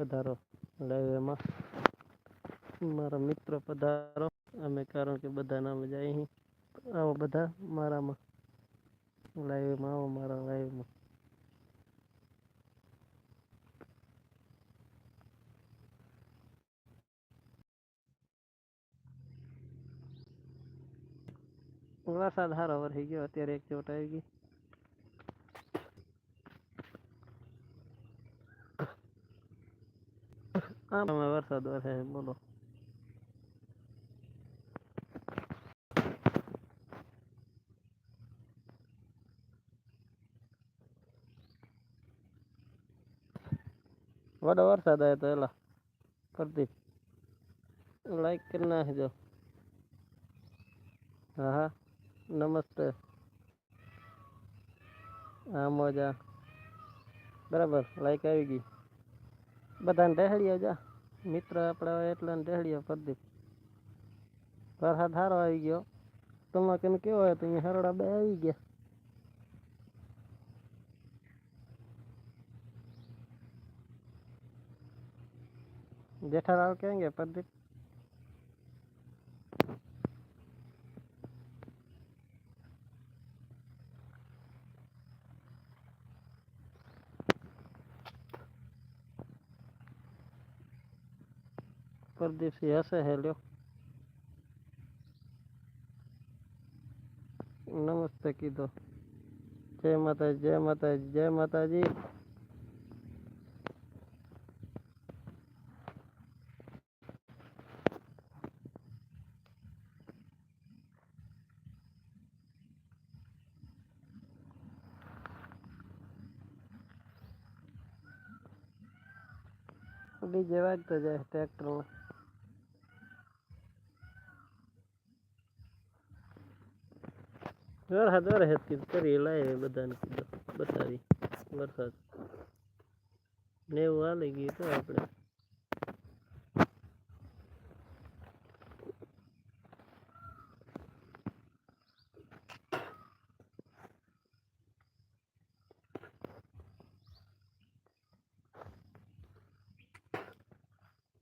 પધારો લાઈવમાં મારા મિત્ર પધારો અમે કારણ કે બધા નામ જાય અહીં આવો બધા મારામાં લાઈવમાં આવો મારા લાઈવમાં વરસાદ સારો વરસી ગયો અત્યારે એક ચોટ આવી ગઈ આમાં વરસાદ વરસે છે, બોલો વડો વરસાદ આવ્યો તો એલા પ્રદીપ લાઈક કરી નાખજો હા હા નમસ્તે હા મોજા બરાબર લાઈક આવી ગઈ બધાને ડેહડીએ જા. મિત્ર આપણે એટલે ડેહડીએ પ્રદીપ વરસાદ સારો આવી ગયો. તમારે કેમ કેવો હોય તો અહીંયા હરડા બે આવી ગયા. જેઠાલાલ ક્યાં ગયા પ્રદીપ? प्रदीप सिंह से हेलो नमस्ते की दो जय माता जय माता जय माता जी डीजे तो जाए ट्रैक्टर में વરસાદ વરસાદ કીધું કરી લાવે બધાને કીધું બતાવી વરસાદ નેવું હાલી ગયું તો આપણે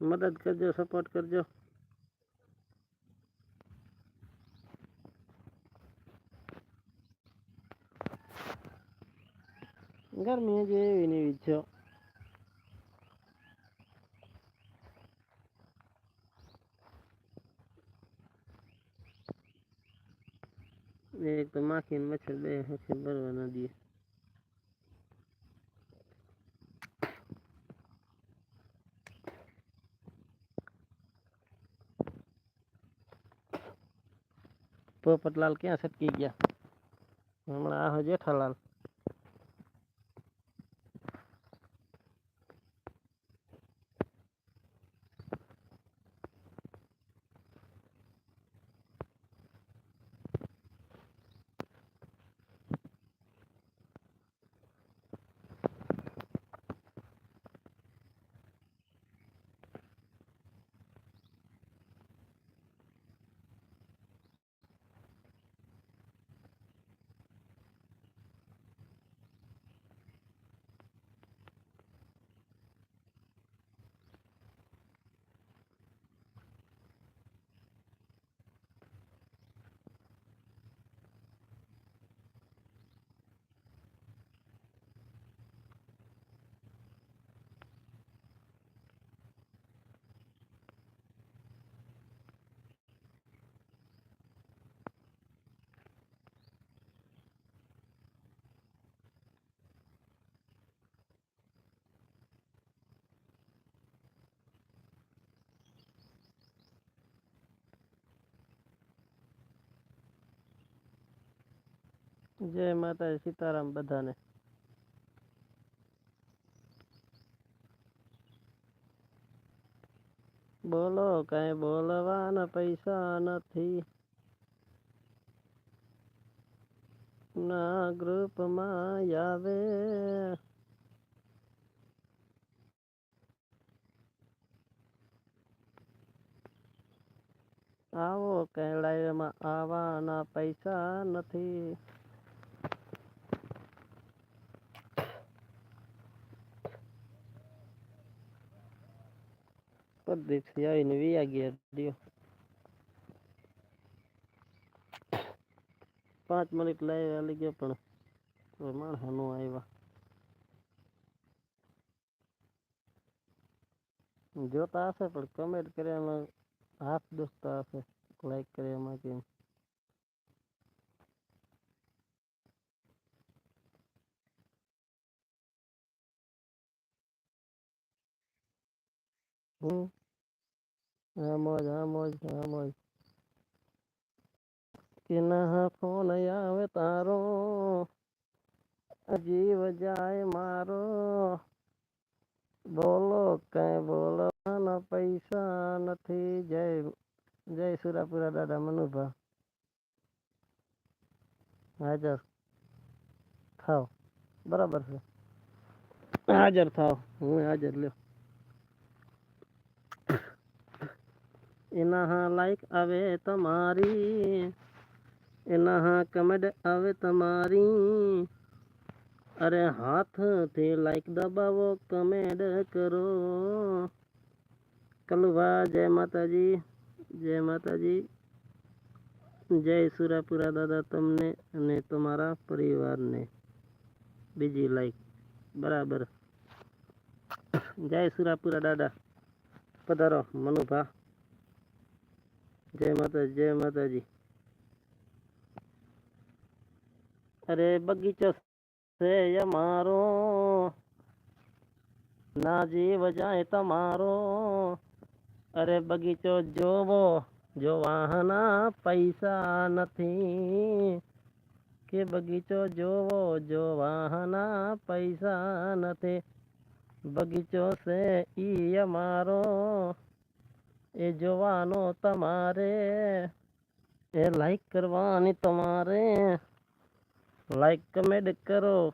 મદદ કરજો સપોર્ટ કરજો ગરમી હજી એવી ને એવી જ છે એક તો માખી ને મચ્છર બે હશે ભરવા ના દે પોપટલાલ ક્યાં છટકી ગયા હમણાં આહો જેઠાલાલ જય માતા સીતારામ બધાને. બોલો, કઈ બોલવાના પૈસા નથી. ના ગ્રુપમાં આવે. આવો, કઈ લાઈવમાં આવવાના પૈસા નથી. પરદેશથી આવીને વિયા ગયા દ્યો પાંચ મિનિટ લાઈવ આલી ગયો પણ કોઈ માણસો ન આવ્યા જોતા હશે પણ કમેન્ટ કર્યામાં હાથ દોસ્તા હશે લાઈક કર્યામાં કેમ હમ હા મોજ હા મોજ હા મોજ કે ના ફોન આવે તારો જીવ જાય મારો બોલો કઈ બોલવાના પૈસા નથી જય જય સુરાપુરા દાદા મનુભા હાજર થાવ બરાબર છે હાજર થાવ હું હાજર લ્યો એના લાઈક આવે તમારી, એના કમેન્ટ આવે તમારી. અરે હાથથી લાઈક દબાવો કમેન્ટ કરો. કલવા, જય માતાજી જય માતાજી. જય સુરાપુરા દાદા તમને અને તમારા પરિવારને. બીજી લાઈક બરાબર. જય સુરાપુરા દાદા. પધારો, મનુભા. જય માતાજી જય માતાજી અરે બગીચો છે અમારો ના જીવ જાય તમારો અરે બગીચો જોવો જો વાહના પૈસા નથી કે બગીચો જોવો જો વાહના પૈસા નથી બગીચો છે ઈ અમારો એ જોવાનો તમારે, એ લાઈક કરવાની તમારે. લાઈક કમેન્ટ કરો.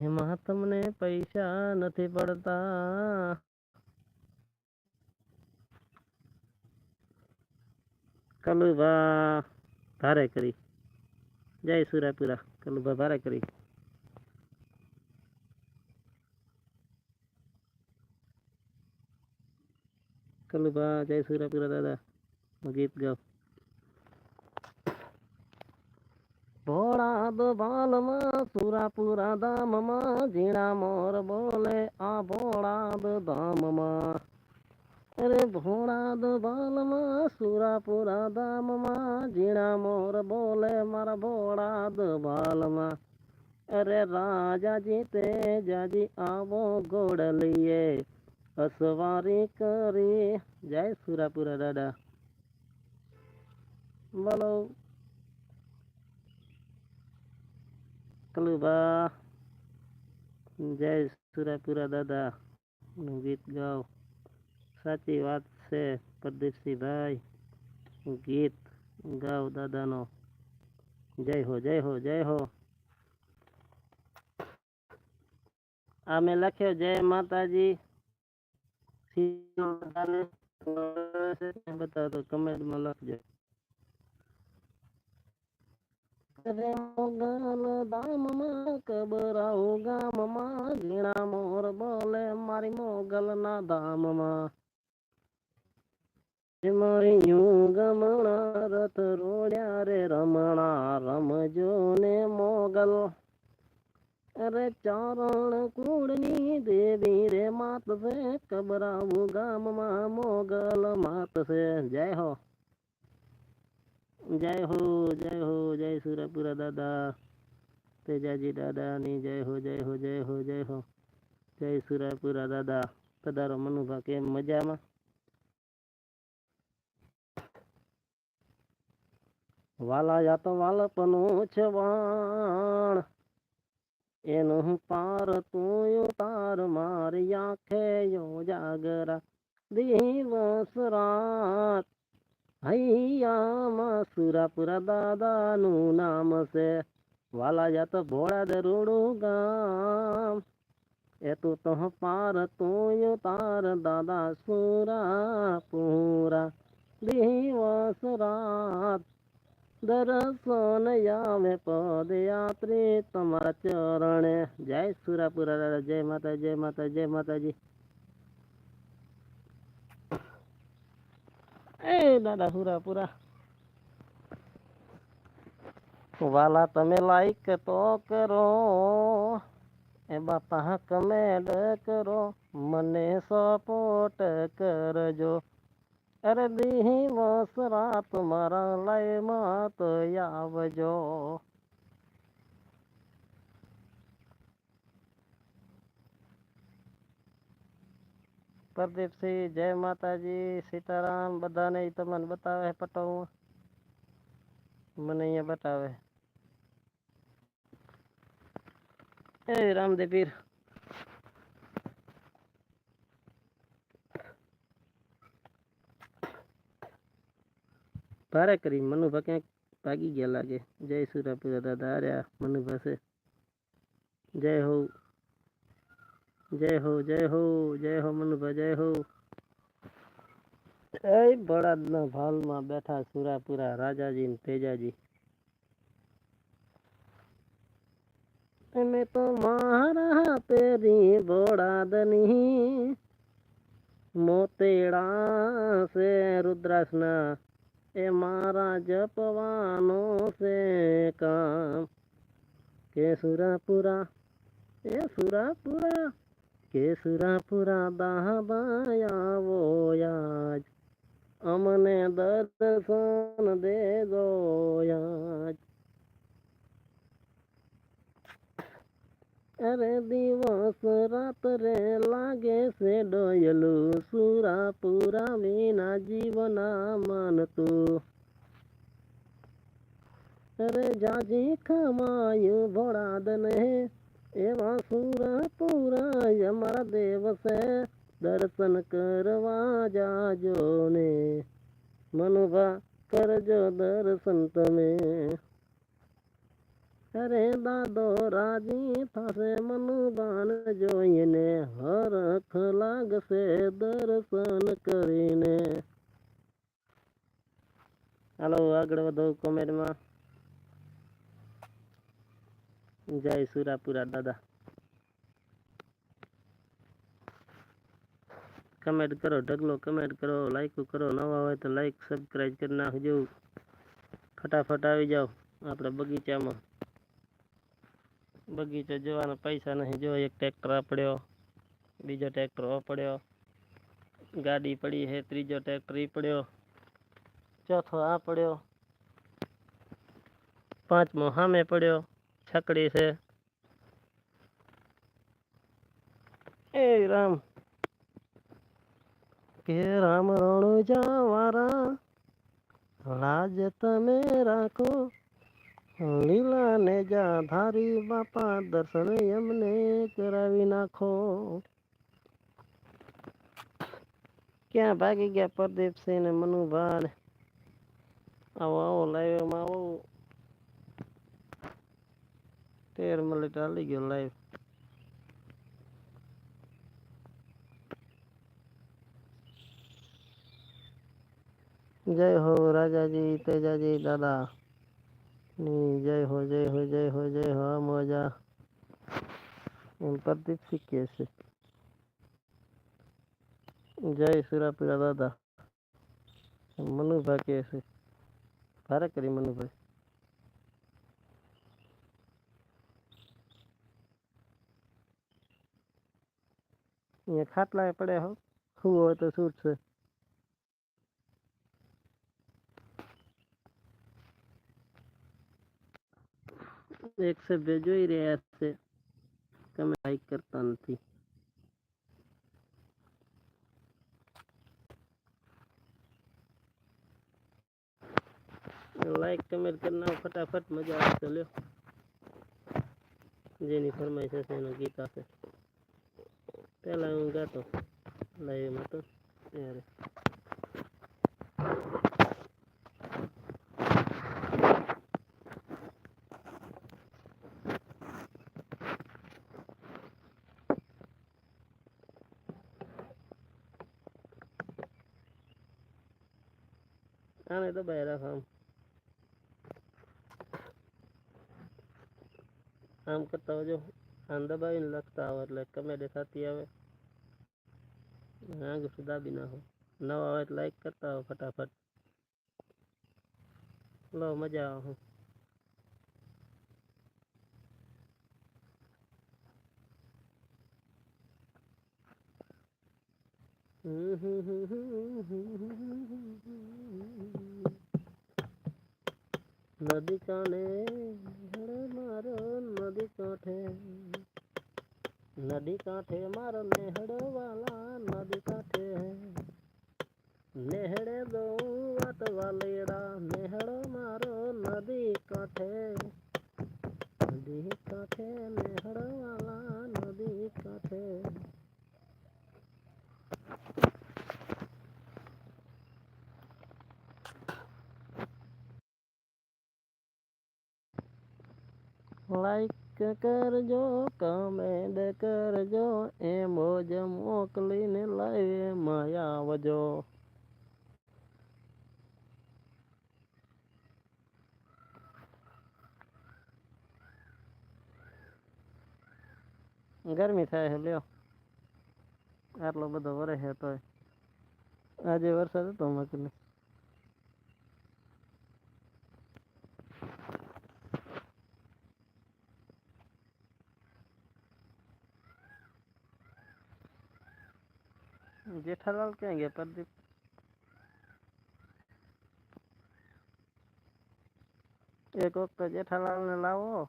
એમાં તમને પૈસા નથી પડતા. કલુભા ભારે કરી. જય સુરાપુરા. કલુભા ભારે કરી. કલુભા જય સુરાપુરા દાદા હું ગીત ગાવ ભોળા દો બાલમાં સુરાપુરા ધામમાં ઝીણા મોર બોલે આ ભોળા દો ધામમાં અરે ભોળા દો બાલમાં સુરાપુરા ધામમાં ઝીણા મોર બોલે મારા ભોળા દો બાલમાં અરે રાજાજી તે જાજી આવો ગોડલીએ અસવારી કરી જય સુરાપુરા દાદા બોલો કલુભા જય સુરાપુરા દાદા નું ગીત ગાવ સાચી વાત છે પ્રદીપસિંહભાઈ ગીત ગાવ દાદાનો જય હો જય હો જય હો આ મેં લખ્યો જય માતાજી બતાવો કમેન્ટમાં લખજો કબરાઉ ગામમાં ઝીણા મોર બોલે મારી મોગલ ના ધામમાં એ મારી ગમણા રમણા રમજો ને મોગલ અરે ચારણ કુળની દેવી રે માત છે કબરાવું ગામમાં મોગલ માત છે. જય હો. જય હો જય હો, જય સુરપુરા દાદા. તેજાજી દાદાની જય હો જય હો જય હો જય હો. જય સુરપુરા દાદા. પધારો મનુભા, કેમ મજામાં? વાલા યા તો વાલપનું છે વાણ. એનું પાર તું તાર મારી આંખે યો જાગરા. દિવસ રાત હૈયામાં સુરાપુરા દાદાનું નામ છે. વાલા જા તો ભોળા દરોડું ગામ. એ તું તો પાર તું તાર દાદા સુરાપુરા દિવસ રાત દર્શન આવે પદયાત્રી તમારા ચરણે જય સુરાપુરા દાદા જય માતા જય માતા જય માતાજી એ દાદા પૂરા પૂરા વાલા તમે લાઈક તો કરો એ બાપા કમેન્ટ કરો મને સપોર્ટ કરજો અરે દિવસ રાત મારા લાઈમાં તો આવજો પ્રદીપસિંહ જય માતાજી સીતારામ બધાને ઈ તમને બતાવે પટાવું મને અહીંયા બતાવે એ રામદેવ ભારે કરી મનુભા ક્યાંક ભાગી ગયા લાગે જય સુરાપુરા દાદા આર્યા મનુભા છે જય હો જય હો જય હો જય હો મનુભા જય હો એ બળાદના ભાલમાં બેઠા સુરાપુરા રાજાજી ને તેજાજી તમે તો મારા પેરી બોડાદની મોતેડા છે રુદ્રાસના એ મારા જપવાનો છે કામ. કે સુરાપુરા, એ સુરાપુરા, કે સુરાપુરા દાહબાયાવો યાજ. અમને દર્શન દેજો યાજ. અરે દિવસ રાત રે લાગે છે ડોયલું સુરાપુરા વિના જીવના માનતું. અરે જાજી ખમાયું ભોળાદને એવા સુરાપુરા અમારા દેવ છે, દર્શન કરવા જાજો ને મનુભા કરજો દર્શન તમે. અરે દાદો રાજી થશે મનુબાન જોઈને હરખ લાગશે દર્શન કરીને હાલો આગળ વધો કોમેન્ટમાં જય સુરાપુરા દાદા કમેન્ટ કરો ઢગલો કમેન્ટ કરો લાઈક કરો નવા હોય તો લાઈક સબસ્ક્રાઈબ કરી નાખજો ફટાફટ આવી જાઓ આપણે બગીચામાં બગીચો જોવાના પૈસા નહીં જો એક ટ્રેક્ટર આ પડ્યો બીજો ટ્રેક્ટર આ પડ્યો ગાડી પડી છે ત્રીજો ટ્રેક્ટર ઈ પડ્યો ચોથો આ પડ્યો પાંચમો સામે પડ્યો છકડી છે એ રામ કે રામ રણુજા વારા લાજ તમે રાખો લીલા ને જા ધારી બાપા દર્શન એમને કરાવી નાખો ક્યાં ભાગી ગયા પ્રદીપસિંહ ને મનુભા ને આવો આવો લાઈવમાં આવો તેર મિનિટ હાલી ગયો લાઈવ જય હો રાજાજી તેજાજી દાદા ની જય હો જય હો જય હો જય હો મોજા એમ પ્રદીપ શીખીએ છે જય સુરાપુરા દાદા મનુભા કે છે ભારે કરી મનુભાઈ અહીંયા ખાટલા પડે હો શું હોય તો શું છે એક સભ્ય જોઈ રહ્યા છે તમે લાઈક કરતા નથી લાઈક કમેન્ટ કરી નાખો ફટાફટ મજા આવશે લ્યો જેની ફરમાઈશ હશે એનું ગીત હશે પહેલા હું ગાતો લાઈવમાં તો ત્યારે Ah, ito ba yun शाम आम का तो जो आंदा भाई लगता आवत लाइक का मेरे साथ ही आवे। हाँ गुस्सा भी ना हो। ना आवे लाइक करता हो फटाफट। लो मज़ा आओ। વાત વાલેડા નેહડો મારો નદી કાંઠે નદી કાંઠે નેહડો વાલા નદી કાંઠે લાઈક કરજો કમેન્ટ કરજો એ મોજ મોકલીને લાઈવ માં આવજો ગરમી થાય છે લ્યો આટલો બધો વરે છે તોય આજે વરસાદ હતો મકને જેઠાલાલ ક્યાં ગયા પ્રદીપ એક વખત જેઠાલાલ ને લાવો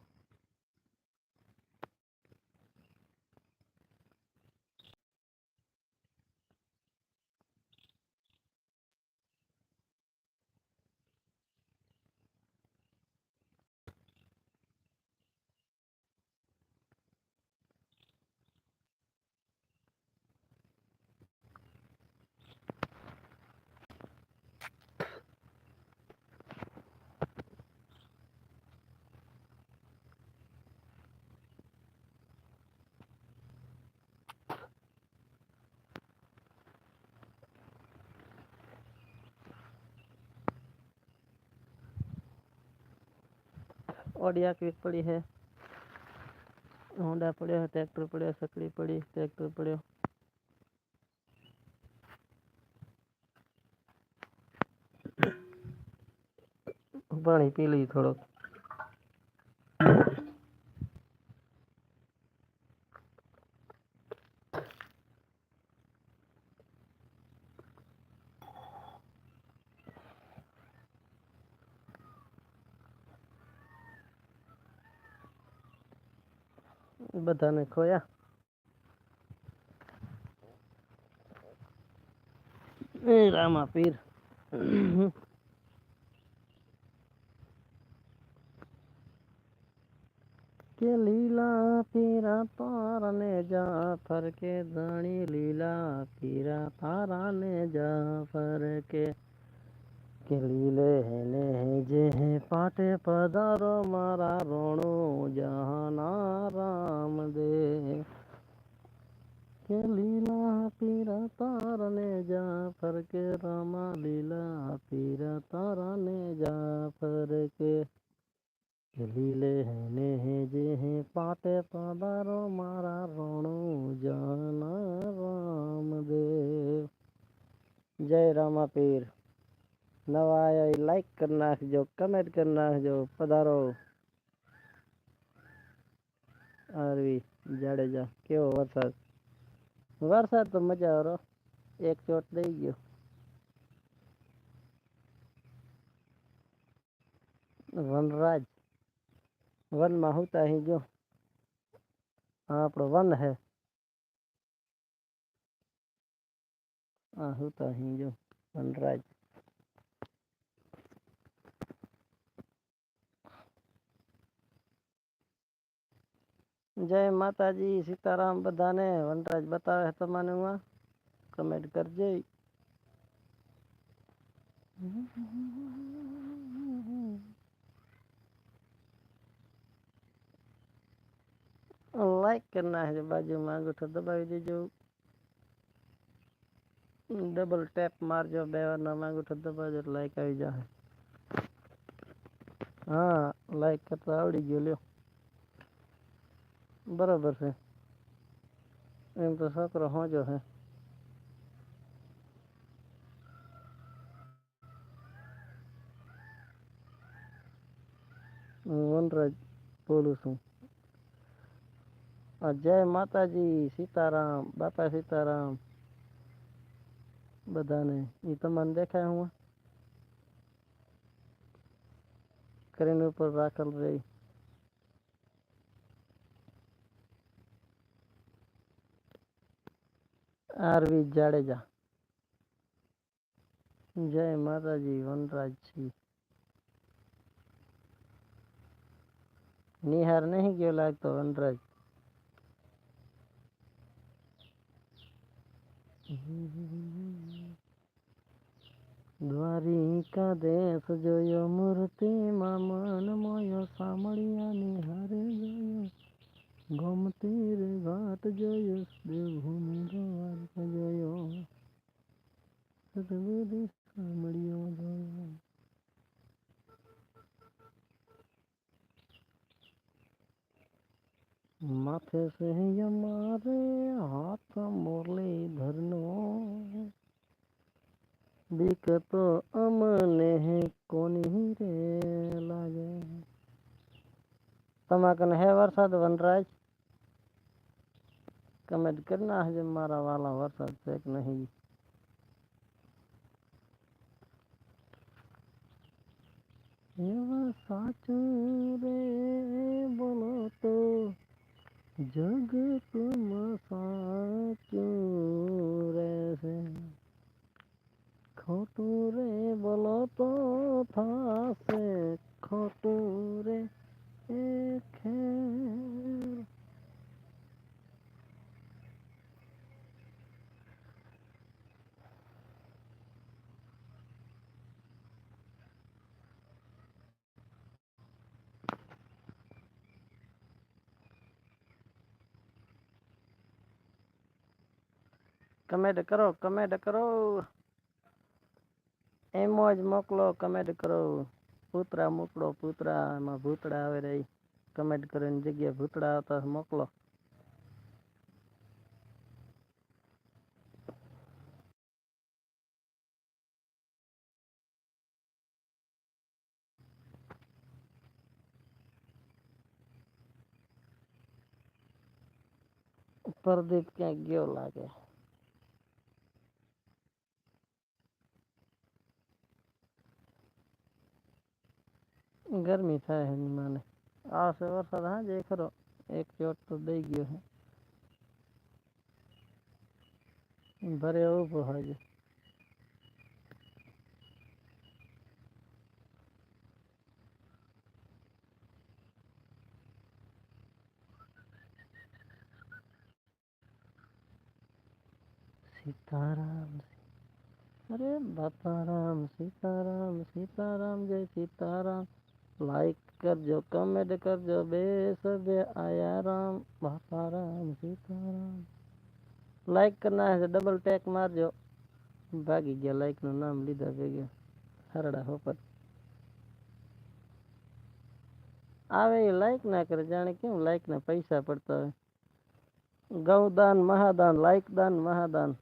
ઓડિયા ક્વિક પડી છે હોન્ડા પડ્યો ટ્રેક્ટર પડ્યો સકડી પડી ટ્રેક્ટર પડ્યો પાણી પી લઈ થોડોક राधा ने खोया रामा पीर। के लीला पीरा तारा ने जाफ़र के दानी लीला पीरा तारा ने जाफ़र के કે લીલે ને જે પાટે પધારો મારા રોણો જહાના રામ દે કે લીલા પીરા તારને જાફર કે રામા લીલા પીરા તારાને જાફર કે કે લીલે ને જે પાટે પધારો મારા રોણો જહાના રામ દેવ જય રામા પીર નવા આયા એ લાઈક કરી નાખજો કમેન્ટ કરી નાખજો પધારો આરવી જાડેજા કેવો વરસાદ વરસાદ તો મજા આવરો એક ચોટ દઈ ગયો વનરાજ વનમાં હુતા અહીં જો આ આપણો વન હે આ હુતા અહીં જો વનરાજ જય માતાજી સીતારામ બધાને વનરાજ બતાવે તમને હું કમેન્ટ કરજે લાઈક કરી નાખજો બાજુમાં અંગૂઠો દબાવી દેજો ડબલ ટેપ મારજો બે વારનો અંગૂઠો દબાવજો એટલે લાઈક આવી જશે હા લાઈક કરતા આવડી ગયો લ્યો बराबर से एम तो सात रहा जो है। वनराज बोलू सू तो। जय माता जी सीताराम, बापा सीताराम। बदा ने ये तो मन देखा हुआ। करीन ऊपर राखल रही। આરવી જાડેજા જય માતાજી વનરાજ છી નિહાર નહીં ગયો લાગતો વનરાજ દ્વારિકા દેશ જોયો મૂર્તિમાં મન મોયો સામળિયા નિહારે જોયો गोमती रे घाट जय, देवभूमि द्वारका जय। सतगुरु कामड़ियो जय। माथे से हमारे हाथ मोले धरनो। दिख तो अमने है, कोनी रे लागे। तमाकन है वर्षा वनराज કમેન્ટ કરી નાખજો મારા વાલા વરસાદ છે કે નહીં એવા સાચું કમેન્ટ કરો કમેન્ટ કરો એમો જ મોકલો કમેન્ટ કરો પૂતરા મોકલો પૂતરા એમાં ભૂતડા આવે રહી કમેન્ટ કરીને જગ્યાએ ભૂતડા આવતા મોકલો પ્રદીપ ક્યાંક ગયો લાગે ગરમી થાય એની માને આવશે વરસાદ હાજે ખરો એક ચોટ તો દઈ ગયો છે ભરે ઊભો હાજે સીતારામ અરે બાપારામ સીતારામ સીતારામ જય સીતારામ લાઈક કરજો કમેન્ટ કરજો બે સબે આયા રામ બાપારામ સીતારામ લાઈક કરના છે ડબલ ટેક મારજો ભાગી ગયા લાઈક નું નામ લીધા ભેગા હરડા હોપત આવે એ લાઈક ના કરે જાણે કેમ લાઈક ના પૈસા પડતા હોય ગૌદાન મહાદાન લાઈક દાન મહાદાન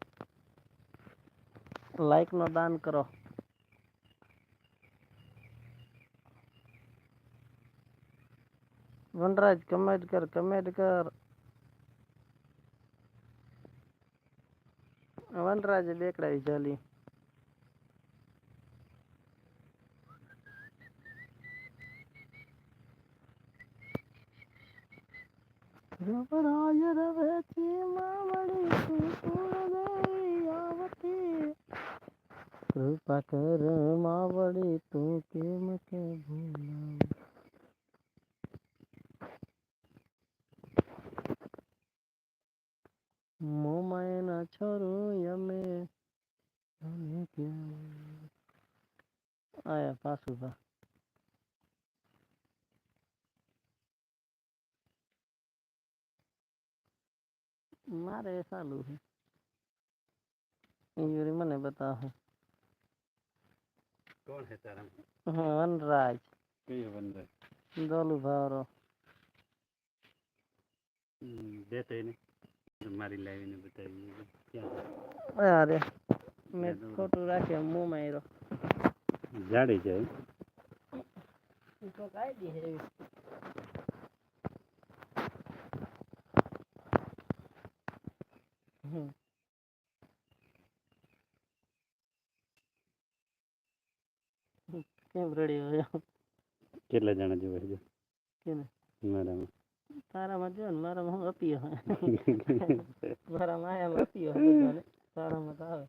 લાઈક નો દાન કરો વનરાજ કમેન્ટ કર કમેન્ટ કર વનરાજ બેકડાવી ચાલી રવરાય રવે છે માવડી કુકુળ દેવી આવતી કૃપા કર માવડી તું કેમ કે ભૂલાવ મોમાં એના છોરો યમે. આયા પાછું ભા મારે ચાલુ છે. યુરી મને બતાવો. કોણ હે તારા હા વનરાજ. કયો વનરાજ? દોલુ ભાવરો દેતે એને. મારી લાવીને બતાવી અરે મેં ખોટું રાખ્યો મું માર્યો. જાડી જાય તો કાઈ દે હમ. કેમ રડ્યો કેટલા જણા જોવા છે? કેને મારામાં. તારામાં જો ને મારામાં હું અપીયો મારામાં આયામાં અપીયો છે બધાને તારામાં તો આવે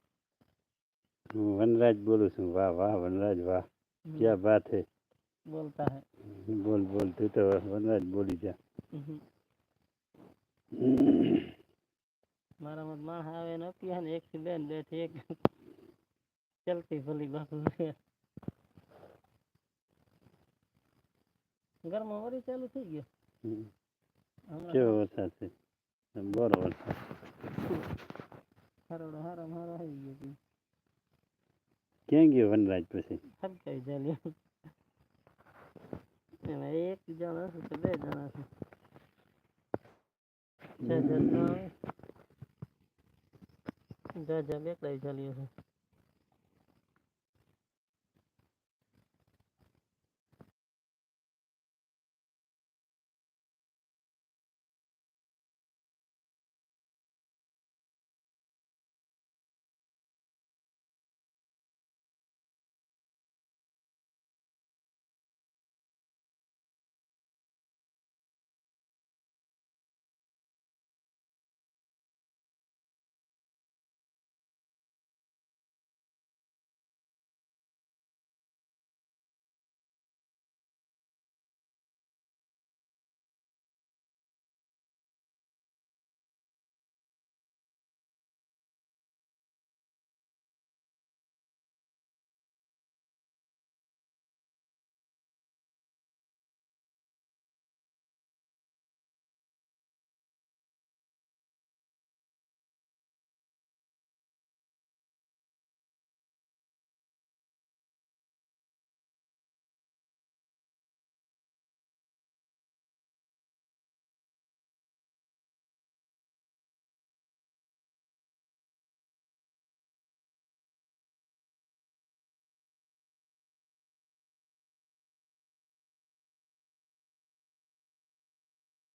હું વનરાજ બોલું છું વાહ વાહ વનરાજ વાહ હમ, ક્યાં બાત હે બોલતા હે બોલ બોલ તું તો વનરાજ બોલી જા હમ. મારામાં તો માણસ આવે ને અપીયા ને એક થી બે ને બે થી એક ચલતી ભલી બાપુ ઘરમાં વળી ચાલુ થઈ ગયો હમ. હમણાં કેવો વરસાદ છે બોરો વરસાદ હારોડો હારામાં હારો આવી ગયો તી. ક્યાં ગયો વનરાજ પછી હરકાઈ ચાલ્યો એમાં એક જણ હશે કે બે જણ હશે જા જા જા જા જા બેકડાઈ ચાલ્યો છે